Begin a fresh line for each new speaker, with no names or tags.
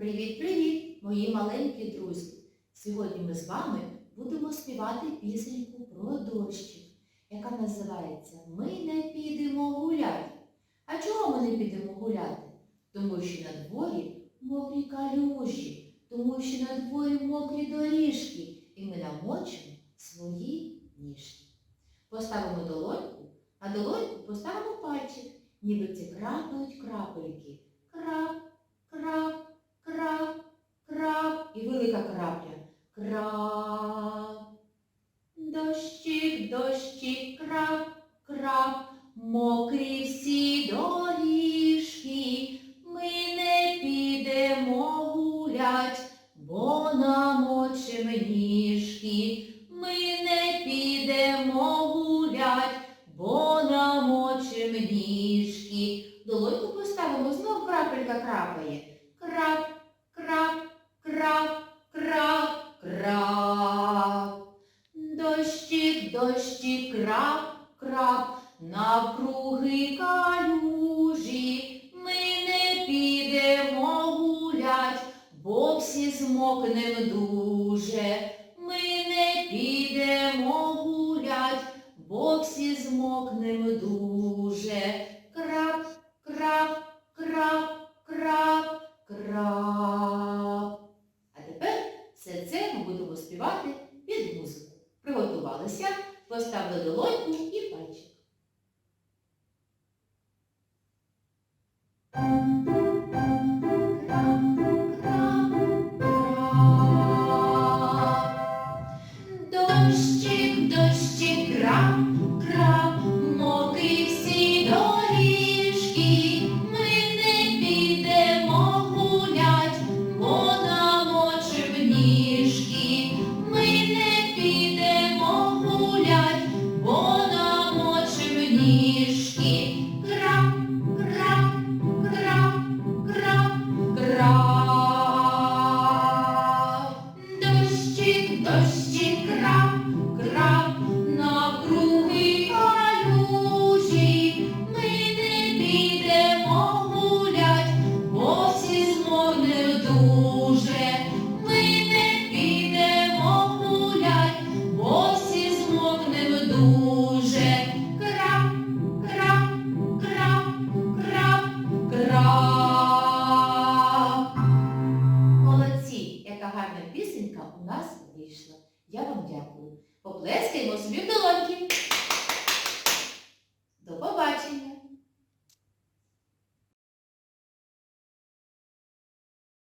Привіт-привіт, мої маленькі друзі! Сьогодні ми з вами будемо співати пісеньку про дощик, яка називається Ми не підемо гуляти. А чого ми не підемо гуляти? Тому що на дворі мокрі калюжі, тому що на дворі мокрі доріжки, і ми намочимо свої ніжки. Поставимо долоньку, а долоньку поставимо пальчик, ніби це крапають крапельки. Крап, крап, велика крапля. Крап. Дощик, дощик, крап, крап, мокрі всі доріжки. Ми не підемо гулять, бо намочим ніжки. Ми не підемо гулять, бо намочим ніжки. Долоньку поставимо, знов крапелька крапає. Дощик, дощик, крап, крап, навкруги калюжі. Ми не підемо гулять, бо всі змокнем дуже. Ми не підемо гулять, бо всі змокнем дуже. Приготувалися, поставили долоньку і пальчик. Дощик, дощик, крап, вийшла. Я вам дякую. Поплескаємо собі в долоньки.